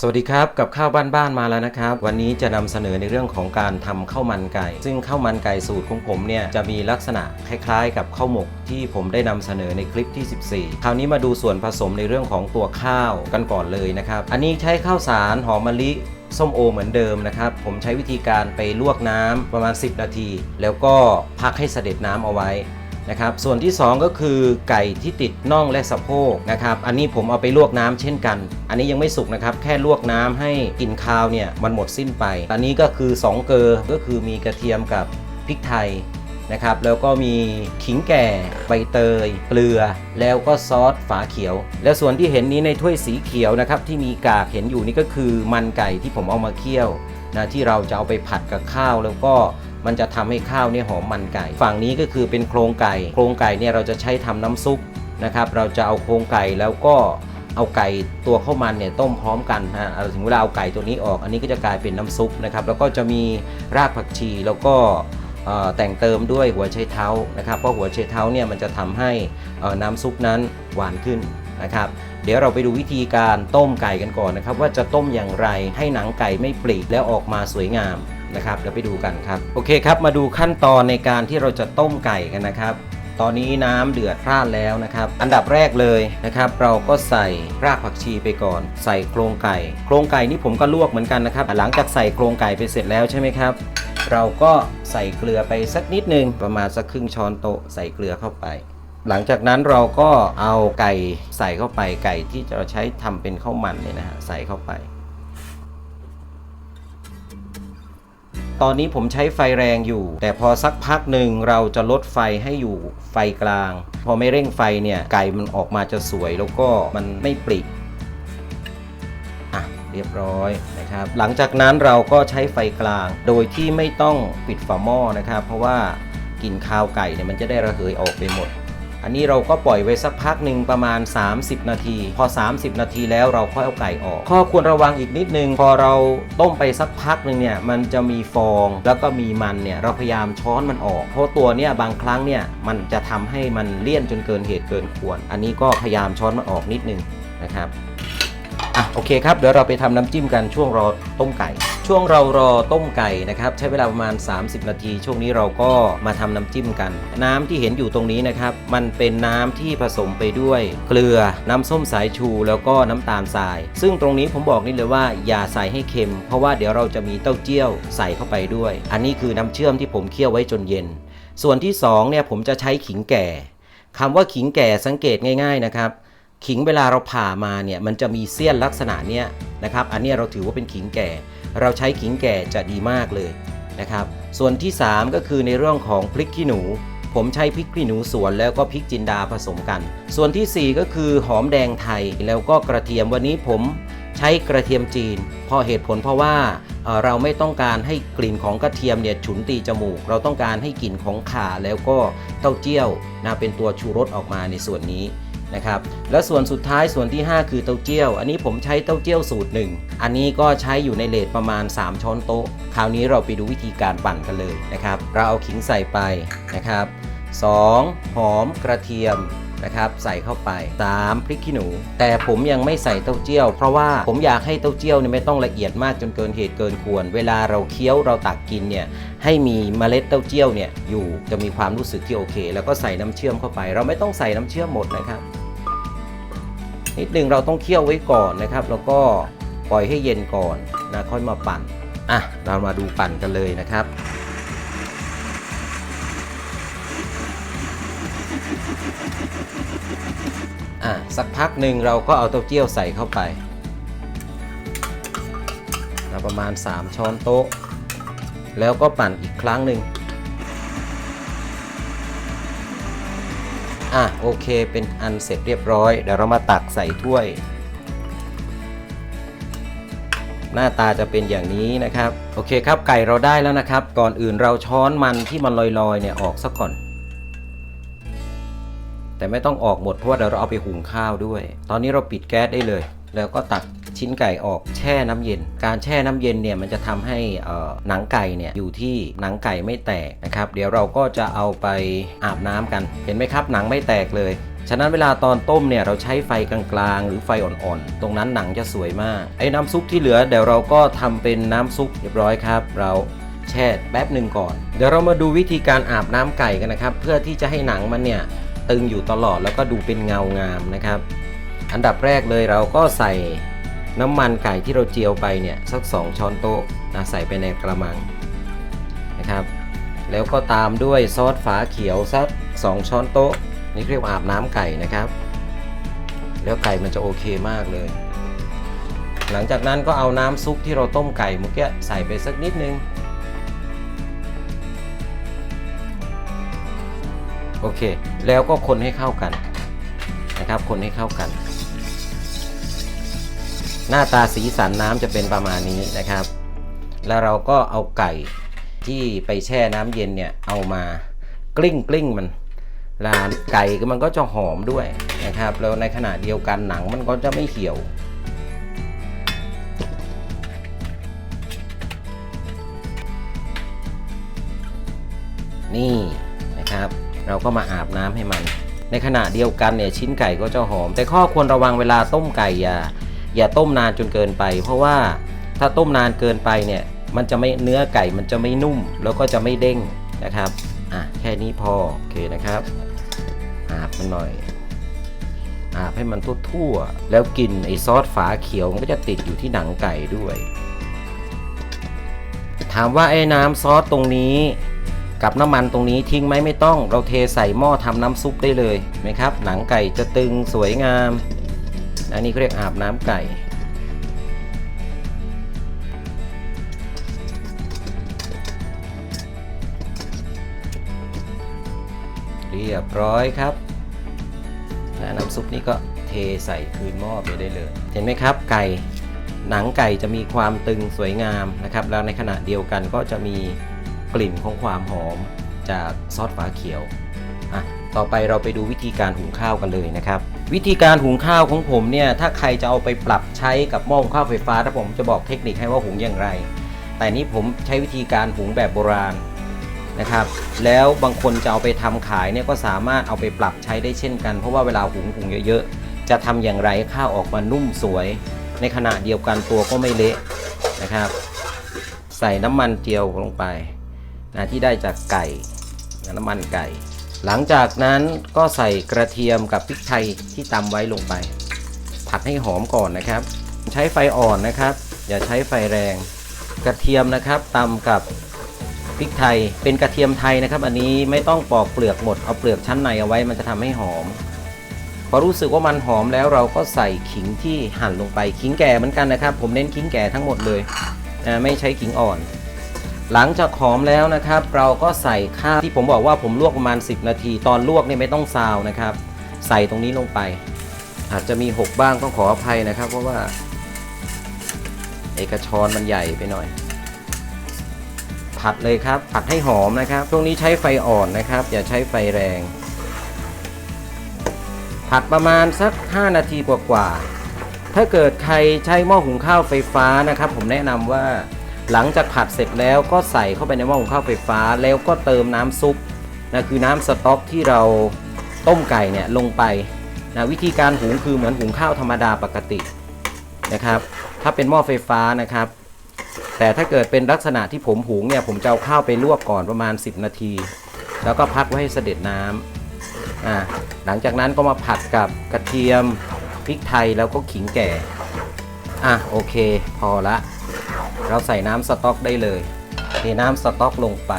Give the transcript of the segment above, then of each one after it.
สวัสดีครับกับข้าวบ้านๆมาแล้วนะครับ วันนี้จะนำเสนอในเรื่องของการทำข้าวมันไก่ ซึ่งข้าวมันไก่สูตรของผมเนี่ยจะมีลักษณะคล้ายๆ กับข้าวหมกที่ผมได้นำเสนอในคลิปที่ 14 คราวนี้มาดูส่วนผสมในเรื่องของตัวข้าวกันก่อนเลยนะครับ อันนี้ใช้ข้าวสารหอมมะลิส้มโอเหมือนเดิมนะครับ ผมใช้วิธีการไปลวกน้ำประมาณ 10 นาที แล้วก็พักให้เสด็จน้ำเอาไว้ นะครับส่วนที่ 2 ก็คือไก่ที่ติดน่องและสะโพกนะครับอันนี้ผมเอาไปลวกน้ำเช่นกัน อันนี้ยังไม่สุกนะครับแค่ลวกน้ำให้กลิ่นคาวเนี่ยมันหมดสิ้นไป อันนี้ก็คือ 2 เกลือก็คือมีกระเทียมกับพริกไทยนะครับแล้วก็มีขิงแก่ใบเตย เกลือ แล้วก็ซอสฝาเขียว แล้วส่วนที่เห็นนี้ในถ้วยสีเขียวนะครับที่มีกากเห็นอยู่นี่ก็คือมันไก่ที่ผมเอามาเคี่ยวนะที่เราจะเอาไปผัดกับข้าวแล้วก็ มันจะทำให้ข้าวเนี่ยหอมมันไก่ ฝั่งนี้ก็คือเป็นโครงไก่ โครงไก่เนี่ยเราจะใช้ทำน้ำซุปนะครับ เราจะเอาโครงไก่แล้วก็เอาไก่ตัวข้าวมันเนี่ยต้มพร้อมกันนะเอถึงเวลาเอาไก่ตัวนี้ออก อันนี้ก็จะกลายเป็นน้ำซุปนะครับ แล้วก็จะมีรากผักชีแล้วก็เอ่อแต่งเติมด้วยหัวไชเท้านะครับ เพราะหัวไชเท้าเนี่ยมันจะทำให้น้ำซุปนั้นหวานขึ้นนะครับ เดี๋ยวเราไปดูวิธีการต้มไก่กันก่อนนะครับ ว่าจะต้มอย่างไรให้หนังไก่ไม่ปลีแล้วออกมาสวยงาม นะครับเดี๋ยวไปดูกันครับโอเคครับมาดูขั้นตอนในการที่เราจะต้มไก่กันนะครับ ตอนนี้น้ำเดือดพร่านแล้วนะครับ อันดับแรกเลยนะครับ เราก็ใส่รากผักชีไปก่อน ใส่โครงไก่ โครงไก่นี่ผมก็ลวกเหมือนกันนะครับ หลังจากใส่โครงไก่ไปเสร็จแล้วใช่ไหมครับเราก็ใส่เกลือไปสักนิดนึงประมาณสักครึ่งช้อนโต๊ะใส่เกลือเข้าไป หลังจากนั้นเราก็เอาไก่ใส่เข้าไปไก่ที่จะใช้ทำเป็นข้าวมันเนี่ยนะฮะใส่เข้าไป ตอนนี้ผมใช้ไฟแรงอยู่ แต่พอสักพักหนึ่งเราจะลดไฟให้อยู่ไฟกลาง พอไม่เร่งไฟเนี่ยไก่มันออกมาจะสวยแล้วก็มันไม่ปริอะเรียบร้อยนะครับ หลังจากนั้นเราก็ใช้ไฟกลาง โดยที่ไม่ต้องปิดฝาหม้อนะครับ เพราะว่ากลิ่นคาวไก่เนี่ยมันจะได้ระเหยออกไปหมด อันนี้เราก็ปล่อยไว้สักพักหนึ่งประมาณ 30 นาที พอ 30 นาทีแล้วเราค่อยเอาไก่ออก ข้อควรระวังอีกนิดนึง พอเราต้มไปสักพักหนึ่งเนี่ยมันจะมีฟองแล้วก็มีมันเนี่ยเราพยายามช้อนมันออก เพราะตัวเนี่ยบางครั้งเนี่ยมันจะทำให้มันเลี่ยนจนเกินเหตุเกินควร อันนี้ก็พยายามช้อนมันออกนิดนึงนะครับอะโอเคครับเดี๋ยวเราไปทำน้ำจิ้มกันช่วงรอต้มไก่ ช่วงเรารอต้มไก่นะครับใช้เวลาประมาณ 30 นาที ช่วงนี้เราก็มาทำน้ำจิ้มกัน น้ำที่เห็นอยู่ตรงนี้นะครับมันเป็นน้ำที่ผสมไปด้วย เกลือน้ำส้มสายชูแล้วก็น้ำตาลทราย ซึ่งตรงนี้ผมบอกนี่เลยว่าอย่าใส่ให้เค็ม เพราะว่าเดี๋ยวเราจะมีเต้าเจี้ยวใส่เข้าไปด้วย อันนี้คือน้ำเชื่อมที่ผมเคี่ยวไว้จนเย็น ส่วนที่สองเนี่ยผมจะใช้ขิงแก่คำว่าขิงแก่สังเกตง่าย ๆนะครับ ขิงเวลาเราผ่ามาเนี่ยมันจะมีเสี้ยนลักษณะเนี้ยนะครับ อันนี้เราถือว่าเป็นขิงแก่ เราใช้ขิงแก่จะดีมากเลยนะครับ ส่วนที่ 3 ก็คือในเรื่องของพริกขี้หนู ผมใช้พริกขี้หนูสวนแล้วก็พริกจินดาผสมกัน ส่วนทีสี่4 ก็คือหอมแดงไทยแล้วก็กระเทียมวันนี้ผมใช้กระเทียมจีน เพราะเหตุผลเพราะว่าเอ่อเราไม่ต้องการให้กลิ่นของกระเทียมเนี่ยฉุนตีจมูก เราต้องการให้กลิ่นของข่าแล้วก็เต้าเจี้ยวนะเป็นตัวชูรสออกมาในส่วนนี้ นะครับแล้วส่วนสุดท้ายส่วนที่ 5 คือเต้าเจี้ยว อันนี้ผมใช้เต้าเจี้ยวสูตรหนึ่งอันนี้ก็ใช้อยู่ในเลทประมาณ 3 ช้อนโต๊ะ คราวนี้เราไปดูวิธีการปั่นกันเลยนะครับ เราเอาขิงใส่ไปนะครับ 2. หอมกระเทียมนะครับใส่เข้าไป 3. พริกขี้หนู แต่ผมยังไม่ใส่เต้าเจี้ยว เพราะว่าผมอยากให้เต้าเจี้ยวเนี่ยไม่ต้องละเอียดมากจนเกินเหตุเกินควร เวลาเราเคี้ยวเราตักกินเนี่ยให้มีเมล็ดเต้าเจี้ยวเนี่ยอยู่จะมีความรู้สึกที่โอเค แล้วก็ใส่น้ำเชื่อมเข้าไป เราไม่ต้องใส่น้ำเชื่อมหมดนะครับ นิดหนึ่งเราต้องเคี่ยวไว้ก่อนนะครับ แล้วก็ปล่อยให้เย็นก่อนนะค่อยมาปั่นอะเรามาดูปั่นกันเลยนะครับอะสักพักหนึ่งเราก็เอาเต้าเจี้ยวใส่เข้าไปนะประมาณ 3 ช้อนโต๊ะ แล้วก็ปั่นอีกครั้งหนึ่ง อะโอเคเป็นอันเสร็จเรียบร้อย เดี๋ยวเรามาตักใส่ถ้วย หน้าตาจะเป็นอย่างนี้นะครับ โอเคครับไก่เราได้แล้วนะครับ ก่อนอื่นเราช้อนมันที่มันลอยๆเนี่ยออกซะก่อน แต่ไม่ต้องออกหมดเพราะว่าเดี๋ยวเราเอาไปหุงข้าวด้วย ตอนนี้เราปิดแก๊สได้เลย แล้วก็ตัก ชิ้นไก่ออกแช่น้ำเย็น การแช่น้ำเย็นเนี่ยมันจะทำให้หนังไก่เนี่ยอยู่ที่หนังไก่ไม่แตกนะครับ เดี๋ยวเราก็จะเอาไปอาบน้ำกัน เห็นไหมครับหนังไม่แตกเลย ฉะนั้นเวลาตอนต้มเนี่ยเราใช้ไฟกลางๆ หรือไฟอ่อนๆ ตรงนั้นหนังจะสวยมาก ไอ้น้ำซุปที่เหลือเดี๋ยวเราก็ทำเป็นน้ำซุปเรียบร้อยครับ เราแช่แป๊บหนึ่งก่อน เดี๋ยวเรามาดูวิธีการอาบน้ำไก่กันนะครับ เพื่อที่จะให้หนังมันเนี่ยตึงอยู่ตลอดแล้วก็ดูเป็นเงางามนะครับ อันดับแรกเลยเราก็ใส่ น้ำมันไก่ที่เราเจียวไปเนี่ยสัก 2 ช้อนโต๊ะนะใส่ไปในกระมังนะครับ แล้วก็ตามด้วยซอสฝาเขียวสัก 2 ช้อนโต๊ะ นี่เรียกว่าอาบน้ำไก่นะครับ แล้วไก่มันจะโอเคมากเลย หลังจากนั้นก็เอาน้ำซุปที่เราต้มไก่เมื่อกี้ใส่ไปสักนิดนึงโอเค แล้วก็คนให้เข้ากันนะครับ คนให้เข้ากัน หน้าตาสีสันน้ำจะเป็นประมาณนี้นะครับ แล้วเราก็เอาไก่ที่ไปแช่น้ำเย็นเนี่ยเอามากลิ้งกลิ้งมันลาไก่ก็มันก็จะหอมด้วยนะครับ แล้วในขณะเดียวกันหนังมันก็จะไม่เหี่ยว นี่นะครับ เราก็มาอาบน้ำให้มัน ในขณะเดียวกันเนี่ยชิ้นไก่ก็จะหอม แต่ข้อควรระวังเวลาต้มไก่อย่า อย่าต้มนานจนเกินไป เพราะว่าถ้าต้มนานเกินไปเนี่ยมันจะไม่เนื้อไก่มันจะไม่นุ่ม แล้วก็จะไม่เด้งนะครับอะแค่นี้พอโอเคนะครับอาบมันหน่อยอาบให้มันทั่วๆแล้วกลินไอซอสฝาเขียวมันก็จะติดอยู่ที่หนังไก่ด้วย ถามว่าไอ้น้ำซอสตรงนี้กับน้ำมันตรงนี้ทิ้งไหมไม่ต้อง เราเทใส่หม้อทำน้ำซุปได้เลยไหมครับ หนังไก่จะตึงสวยงาม อันนี้เขาเรียกอาบน้ำไก่ เรียบร้อยครับและน้ำซุปนี้ก็เทใส่คืนหม้อไปได้เลย เห็นไหมครับ ไก่หนังไก่จะมีความตึงสวยงามนะครับ แล้วในขณะเดียวกันก็จะมีกลิ่นของความหอมจากซอสฝาเขียว ต่อไปเราไปดูวิธีการหุงข้าวกันเลยนะครับ วิธีการหุงข้าวของผมเนี่ยถ้าใครจะเอาไปปรับใช้กับหม้อหุงข้าวไฟฟ้าถ้าผมจะบอกเทคนิคให้ว่าหุงอย่างไร แต่นี้ผมใช้วิธีการหุงแบบโบราณนะครับ แล้วบางคนจะเอาไปทำขายเนี่ยก็สามารถเอาไปปรับใช้ได้เช่นกัน เพราะว่าเวลาหุงหุงเยอะๆ จะทำอย่างไรข้าวออกมานุ่มสวย ในขณะเดียวกันตัวก็ไม่เละนะครับ ใส่น้ำมันเจียวลงไปนะที่ได้จากไก่น้ำมันไก่ หลังจากนั้นก็ใส่กระเทียมกับพริกไทยที่ตำไว้ลงไป ผัดให้หอมก่อนนะครับ ใช้ไฟอ่อนนะครับ อย่าใช้ไฟแรง กระเทียมนะครับตำกับพริกไทยเป็นกระเทียมไทยนะครับ อันนี้ไม่ต้องปอกเปลือกหมดเอาเปลือกชั้นในเอาไว้มันจะทำให้หอม พอรู้สึกว่ามันหอมแล้วเราก็ใส่ขิงที่หั่นลงไปขิงแก่เหมือนกันนะครับ ผมเน้นขิงแก่ทั้งหมดเลยไม่ใช้ขิงอ่อน หลังจากหอมแล้วนะครับ เราก็ใส่ข้าวที่ผมบอกว่าผมลวกประมาณ 10 นาที ตอนลวกเนี่ยไม่ต้องซาวนะครับ ใส่ตรงนี้ลงไป อาจจะมีหกบ้างต้องขออภัยนะครับ เพราะว่าเอกชอนมันใหญ่ไปหน่อย ผัดเลยครับ ผัดให้หอมนะครับช่วงนี้ใช้ไฟอ่อนนะครับ อย่าใช้ไฟแรง ผัดประมาณสัก 5 นาทีกว่าๆถ้าเกิดใครใช้หม้อหุงข้าวไฟฟ้านะครับ ผมแนะนำว่า หลังจากผัดเสร็จแล้วก็ใส่เข้าไปในหม้อหุงข้าวไฟฟ้า แล้วก็เติมน้ำซุปนะคือน้ำสต๊อกที่เราต้มไก่เนี่ยลงไปนะวิธีการหุงคือเหมือนหุงข้าวธรรมดาปกตินะครับ ถ้าเป็นหม้อไฟฟ้านะครับ แต่ถ้าเกิดเป็นลักษณะที่ผมหุงเนี่ยผมจะเอาข้าวไปลวกก่อนประมาณ 10 นาที แล้วก็พักไว้ให้เสด็จน้ำอ่าหลังจากนั้นก็มาผัดกับกระเทียมพริกไทยแล้วก็ขิงแก่อะโอเค พอละ เราใส่น้ำสต๊อกได้เลยเทน้ำสต๊อกลงไป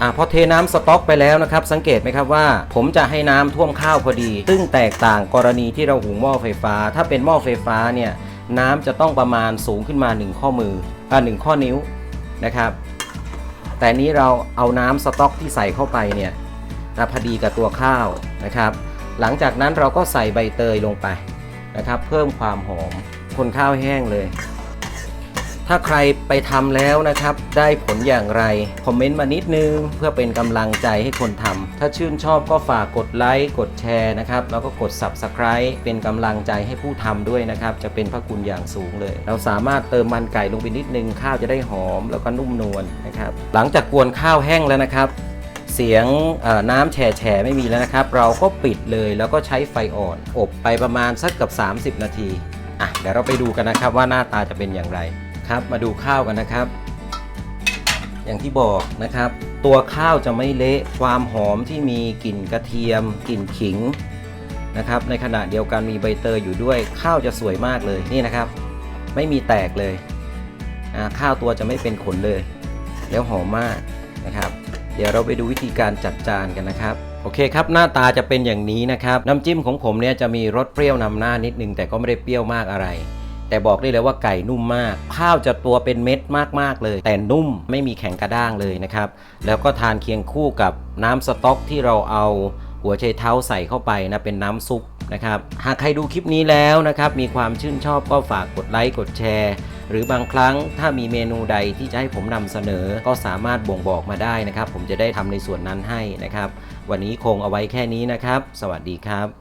อะพอเทน้ำสต๊อกไปแล้วนะครับ สังเกตไหมครับว่า ผมจะให้น้ำท่วมข้าวพอดี ซึ่งแตกต่างกรณีที่เราหุงหม้อไฟฟ้า ถ้าเป็นหม้อไฟฟ้าเนี่ยน้ำจะต้องประมาณสูงขึ้นมา 1 ข้อมืออ่าหนึ่งข้อนิ้วนะครับ แต่นี้เราเอาน้ำสต๊อกที่ใส่เข้าไปเนี่ยพอดีกับตัวข้าวนะครับ หลังจากนั้นเราก็ใส่ใบเตยลงไป นะครับ เพิ่มความหอมคนข้าวแห้งเลย ถ้าใครไปทำแล้วนะครับ ได้ผลอย่างไร คอมเมนต์มานิดนึง เพื่อเป็นกำลังใจให้คนทำถ้าชื่นชอบก็ฝากกดไลค์กดแชร์นะครับ แล้วก็กด Subscribe เป็นกำลังใจให้ผู้ทำด้วยนะครับ จะเป็นพระคุณอย่างสูงเลย เราสามารถเติมมันไก่ลงไปนิดนึงข้าวจะได้หอมแล้วก็นุ่มนวลนะครับ หลังจากกวนข้าวแห้งแล้วนะครับ สสียงน้ำแฉะๆไม่มีแล้วนะครับ เราก็ปิดเลยแล้วก็ใช้ไฟอ่อน อบไปประมาณสักกับ 30 นาทีอะเดี๋ยวเราไปดูกันนะครับว่าหน้าตาจะเป็นอย่างไรครับ มาดูข้าวกันนะครับ อย่างที่บอกนะครับ ตัวข้าวจะไม่เละความหอมที่มีกลิ่นกระเทียมกลิ่นขิงนะครับในขณะเดียวกันมีใบเตยอยู่ด้วย ข้าวจะสวยมากเลยนี่นะครับ ไม่มีแตกเลยข้าวตัวจะไม่เป็นขนเลย แล้วหอมมากนะครับ เดี๋ยวเราไปดูวิธีการจัดจานกันนะครับโอเคครับหน้าตาจะเป็นอย่างนี้นะครับน้ำจิ้มของผมเนี่ยจะมีรสเปรี้ยวนำหน้านิดนึงแต่ก็ไม่ได้เปรี้ยวมากอะไร แต่บอกได้เลยว่าไก่นุ่มมาก ข้าวจะตัวเป็นเม็ดมากๆเลย แต่นุ่มไม่มีแข็งกระด้างเลยนะครับ แล้วก็ทานเคียงคู่กับน้ำสต๊อกที่เราเอาหัวไชเท้าใส่เข้าไปนะเป็นน้ำซุปนะครับหากใครดูคลิปนี้แล้วนะครับมีความชื่นชอบก็ฝากกดไลค์กดแชร์ หรือบางครั้งถ้ามีเมนูใดที่จะให้ผมนำเสนอ ก็สามารถบ่งบอกมาได้นะครับ ผมจะได้ทำในส่วนนั้นให้นะครับ วันนี้คงเอาไว้แค่นี้นะครับ สวัสดีครับ